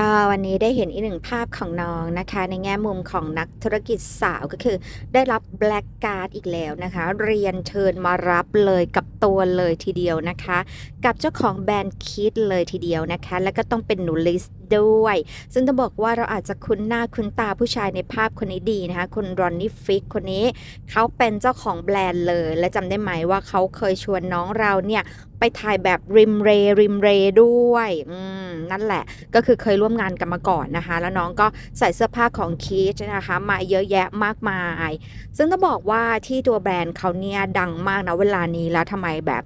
ก็วันนี้ได้เห็นอีกหนึ่งภาพของน้องนะคะ ในแง่มุมของนักธุรกิจสาวก็คือได้รับแบล็กการ์ดอีกแล้วนะคะ เรียนเชิญมารับเลยกับตัวเลยทีเดียวนะคะ กับเจ้าของแบรนด์คิดเลยทีเดียวนะคะ แล้วก็ต้องเป็นหนูลิสด้วย ซึ่งต้องบอกว่าเราอาจจะคุ้นหน้าคุ้นตาผู้ชายในภาพคนนี้ดีนะคะคุณรอนนี่ฟิกคนนี้เขาเป็นเจ้าของแบรนด์เลย และจำได้ไหมว่าเขาเคยชวนน้องเราเนี่ยไปถ่ายแบบริมเรริมเรด้วยอืมนั่นแหละก็คือเคยร่วร่วมงานกันมาก่อนนะคะ แล้วน้องก็ใส่เสื้อผ้าของคีชนะคะ มาเยอะแยะมากมาย ซึ่งต้องบอกว่าที่ตัวแบรนด์เขาเนี่ยดังมากนะเวลานี้แล้วทำไมแบบ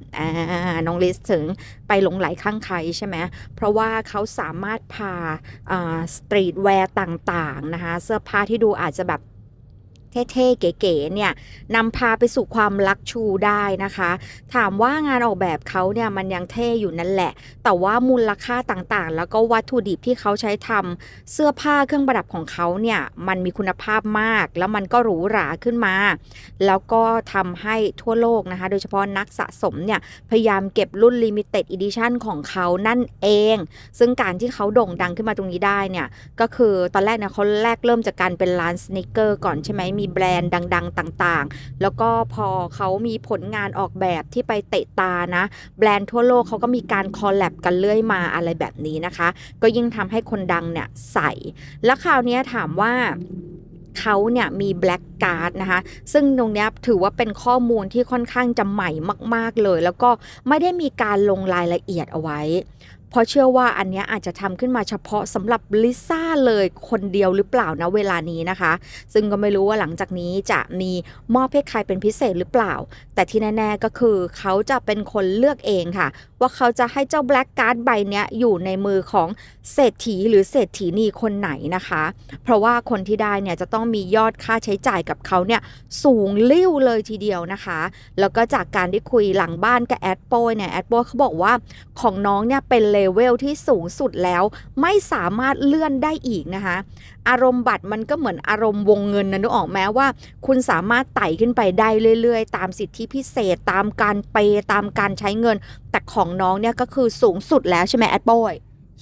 น้องลิสถึงไปหลงไหลข้างใครใช่ไหมเพราะว่าเขาสามารถพาสตรีทแวร์ต่างๆนะคะ เสื้อผ้าที่ดูอาจจะแบบ เท่ๆ เก๋ๆเนี่ยนำพาไปสู่ความลักชูได้นะคะ ถามว่างานออกแบบเขาเนี่ยมันยังเท่อยู่นั่นแหละ แต่ว่ามูลค่าต่างๆ แล้วก็วัตถุดิบที่เขาใช้ทำเสื้อผ้าเครื่องประดับของเขาเนี่ยมันมีคุณภาพมาก แล้วมันก็หรูหราขึ้นมา แล้วก็ทำให้ทั่วโลกนะคะ โดยเฉพาะนักสะสมเนี่ยพยายามเก็บรุ่น Limited Edition ของเขานั่นเอง ซึ่งการที่เขาโด่งดังขึ้นมาตรงนี้ได้เนี่ยก็คือตอนแรกเนี่ยเขาแรกเริ่มจากการเป็นร้านสเนิเกอร์ก่อนใช่ไหมมีแบรนด์ดัง ๆ ต่างๆ แล้วก็พอเขามีผลงานออกแบบที่ไปเตะตานะ แบรนด์ทั่วโลกเขาก็มีการคอลแลบกันเรื่อยมาอะไรแบบนี้นะคะ ก็ยิ่งทำให้คนดังเนี่ยใส่ แล้วคราวนี้ถามว่าเขาเนี่ยมีแบล็กการ์ดนะคะ ซึ่งตรงนี้ถือว่าเป็นข้อมูลที่ค่อนข้างจะใหม่มาก ๆเลย แล้วก็ไม่ได้มีการลงรายละเอียดเอาไว้ เพราะเชื่อว่าอันนี้อาจจะทำขึ้นมาเฉพาะสำหรับลิซ่าเลยคนเดียวหรือเปล่านะเวลานี้นะคะ ซึ่งก็ไม่รู้ว่าหลังจากนี้จะมีมอบให้ใครเป็นพิเศษหรือเปล่า แต่ที่แน่ ๆ ก็คือเขาจะเป็นคนเลือกเองค่ะ ว่าเขาจะให้เจ้าแบล็กการ์ดใบนี้อยู่ในมือของเศรษฐีหรือเศรษฐีนีคนไหนนะคะ เพราะว่าคนที่ได้เนี่ยจะต้องมียอดค่าใช้จ่ายกับเขาเนี่ยสูงลิ่วเลยทีเดียวนะคะ แล้วก็จากการที่คุยหลังบ้านกับแอดโปยเนี่ยแอดโปยเขาบอกว่าของน้องเนี่ยเป็นเลเวลที่สูงสุดแล้วไม่สามารถเลื่อนได้อีกนะคะ อารมณ์บัตรมันก็เหมือนอารมณ์วงเงินนะนึกออกแม้ว่า คุณสามารถไต่ขึ้นไปได้เรื่อยๆ ตามสิทธิพิเศษตามการเปย์ตามการใช้เงิน แต่ของน้องเนี่ยก็คือสูงสุดแล้วใช่ไหมแอดโปย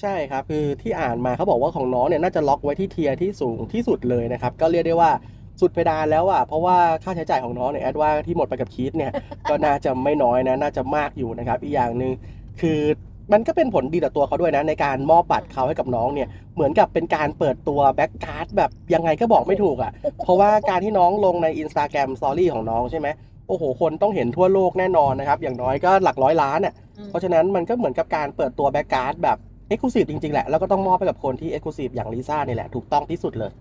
ใช่ครับ คือที่อ่านมาเขาบอกว่าของน้องเนี่ยน่าจะล็อกไว้ที่เทียที่สูงที่สุดเลยนะครับ ก็เรียกได้ว่าสุดเพดานแล้วอะเพราะว่าค่าใช้จ่ายของน้องเนี่ยแอดว่าที่หมดไปกับคีดเนี่ย ก็น่าจะไม่น้อยนะ น่าจะมากอยู่นะครับ อีกอย่างหนึ่งคือ มันก็เป็นผลดีต่อตัวเขาด้วยนะ ในการมอบบัตรเขาให้กับน้องเนี่ย เหมือนกับเป็นการเปิดตัวแบ็กการ์ดแบบยังไงก็บอกไม่ถูกอะ เพราะว่าการที่น้องลงใน Instagram Story ของน้องใช่ไหมโอ้โห คนต้องเห็นทั่วโลกแน่นอนนะครับ อย่างน้อยก็หลักร้อยล้านอะ เพราะฉะนั้นมันก็เหมือนกับการเปิดตัวแบ็กการ์ดแบบเอ็กซ์คลูซีฟจริงๆแหละ แล้วก็ต้องมอบให้กับคนที่เอ็กซ์คลูซีฟอย่างลิซ่านี่แหละถูกต้องที่สุดเลย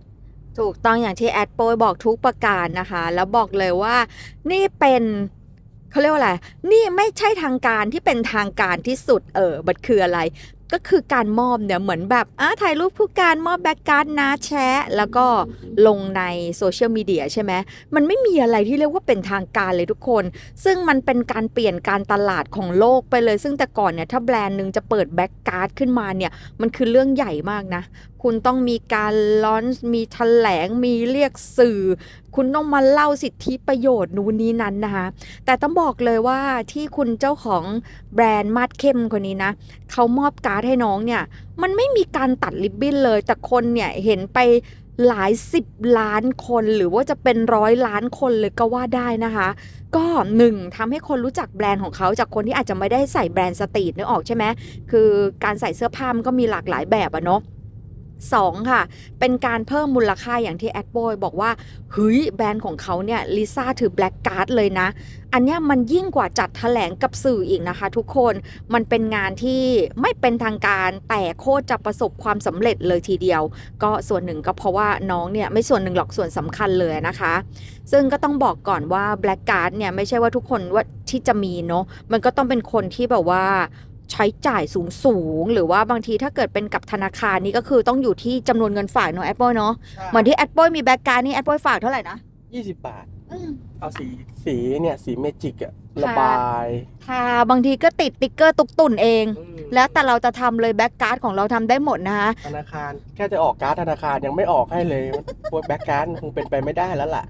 ถูกต้องอย่างที่แอดโปยบอกทุกประการนะคะ แล้วบอกเลยว่านี่เป็น เขาเรียกว่าอะไร นี่ไม่ใช่ทางการที่เป็นทางการที่สุด เออมันคืออะไร ก็คือการมอบเนี่ยเหมือนแบบอะถ่ายรูปผู้การมอบแบ็กการ์ดนะแชะแล้วก็ลงในโซเชียลมีเดียใช่ไหมมันไม่มีอะไรที่เรียกว่าเป็นทางการเลยทุกคน ซึ่งมันเป็นการเปลี่ยนการตลาดของโลกไปเลย ซึ่งแต่ก่อนเนี่ยถ้าแบรนด์หนึ่งจะเปิดแบ็กการ์ดขึ้นมาเนี่ยมันคือเรื่องใหญ่มากนะ คุณต้องมีการลอนช์มีแถลงมีเรียกสื่อ คุณต้องมาเล่าสิทธิประโยชน์นู้นนี้นั้นนะคะแต่ต้องบอกเลยว่าที่คุณเจ้าของแบรนด์มาดเข้มคนนี้นะเขามอบการ์ดให้น้องเนี่ย มันไม่มีการตัดริบบิ้นเลย แต่คนเนี่ยเห็นไปหลายสิบล้านคนหรือว่าจะเป็นร้อยล้านคนเลยก็ว่าได้นะคะ ก็หนึ่งทำให้คนรู้จักแบรนด์ของเขาจากคนที่อาจจะไม่ได้ใส่แบรนด์สตรีทนึกออกใช่ไหมคือการใส่เสื้อผ้ามันก็มีหลากหลายแบบอะเนาะ สองค่ะ เป็นการเพิ่มมูลค่าอย่างที่แอดโบยบอกว่าเฮ้ยแบรนด์ของเขาเนี่ยลิซ่าถือแบล็กการ์ดเลยนะ อันนี้มันยิ่งกว่าจัดแถลงกับสื่ออีกนะคะทุกคนมันเป็นงานที่ไม่เป็นทางการแต่โคตรจะประสบความสำเร็จเลยทีเดียว ก็ส่วนหนึ่งก็เพราะว่าน้องเนี่ยไม่ส่วนหนึ่งหรอกส่วนสำคัญเลยนะคะ ซึ่งก็ต้องบอกก่อนว่าแบล็กการ์ดเนี่ยไม่ใช่ว่าทุกคนว่าที่จะมีเนาะมันก็ต้องเป็นคนที่แบบว่า ใช้จ่ายสูงสูงๆหรือว่าบางทีถ้าเกิดเป็นกับธนาคารนี่ก็คือต้องอยู่ที่จำนวนเงินฝากเนาะแอดโบยเนาะเหมือนที่แอดโบยมีแบล็กการ์ดนี่แอดโบยฝากเท่าไหร่นะยี่สิบบาทเอาสีสีเนี่ยสีเมจิกอะระบายค่ะบางทีก็ติดติ๊กเกอร์ตุกตุ่นเองอืมแล้วแต่เราจะทำเลยแบ็กการ์ดของเราทำได้หมดนะคะธนาคารแค่จะออกการ์ดธนาคารยังไม่ออกให้เลยพวกแบ็กการ์ดคงเป็นไปไม่ได้แล้วล่ะ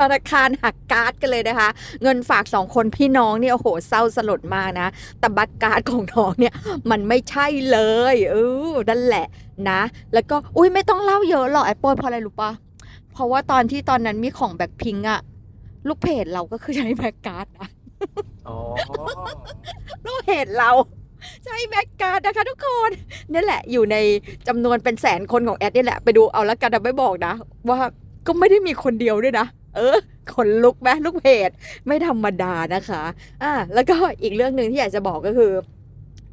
ธนาคารหักการ์ดกันเลยนะคะ เงินฝากสองคนพี่น้องเนี่ยโอ้โหเศร้าสลดมากนะ แต่บัตรการ์ดของน้องเนี่ยมันไม่ใช่เลยเออนั่นแหละนะ แล้วก็อุ้ยไม่ต้องเล่าเยอะหรอกแอปเปิลเพราะอะไรรู้ปะเพราะว่าตอนที่ตอนนั้นมีของแบ็คพิงอะลูกเพจเราก็คือใช้แบ็คการ์ดนะอ๋อลูกเพจเราใช้แบ็คการ์ดนะคะทุกคนนี่แหละอยู่ในจำนวนเป็นแสนคนของแอดนี่แหละไปดูเอาละกันนะไม่บอกนะ ว่าก็ไม่ได้มีคนเดียวด้วยนะ เออขนลุกไหมลูกเพจไม่ธรรมดานะคะอ่าแล้วก็อีกเรื่องหนึ่งที่อยากจะบอกก็คือ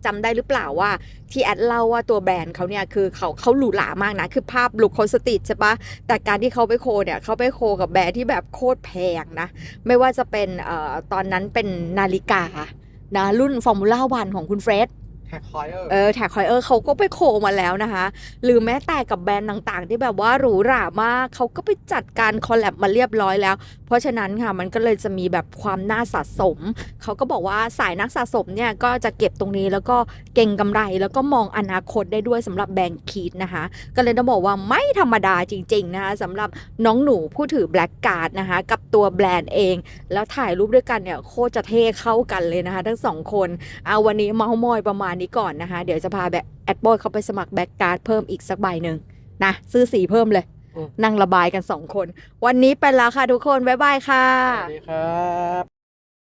จำได้หรือเปล่าว่าที่แอดเล่าว่าตัวแบรนด์เขาเนี่ยคือเขาเขาหรูหรามากนะ คือภาพลุคเขาสตรีทใช่ปะแต่การที่เขาไปโคเนี่ยเขาไปโคกับแบรนด์ที่แบบโคตรแพงนะ ไม่ว่าจะเป็นเอ่อตอนนั้นเป็นนาฬิกานะรุ่นฟอร์มูล่าวันของคุณเฟรด แท็กคอยเออร์เออแท็กคอยเออร์เขาก็ไปโคมาแล้วนะคะ หรือแม้แต่กับแบรนด์ต่างๆ ที่แบบว่าหรูหรามากเขาก็ไปจัดการคอลแลบมาเรียบร้อยแล้ว เพราะฉะนั้นค่ะมันก็เลยจะมีแบบความน่าสะสม เขาก็บอกว่าสายนักสะสมเนี่ยก็จะเก็บตรงนี้แล้วก็เก่งกำไร แล้วก็มองอนาคตได้ด้วยสำหรับแบรนด์คีดนะคะ ก็เลยต้องบอกว่าไม่ธรรมดาจริงๆนะคะสำหรับน้องหนูผู้ถือแบล็กการ์ดนะคะกับตัวแบรนด์เอง แล้วถ่ายรูปด้วยกันเนี่ยโคตรจะเท่เข้ากันเลยนะคะ ทั้งสองคนเอาวันนี้เมาส์มอยประมาณณนี้ก่อนนะคะ เดี๋ยวจะพาแบบแอดบอยเขาไปสมัครแบ็กการ์ดเพิ่มอีกสักใบหนึ่งนะซื้อสีเพิ่มเลย นั่งระบายกันสองคน วันนี้ไปแล้วค่ะทุกคน บ๊ายบายค่ะ สวัสดีครับ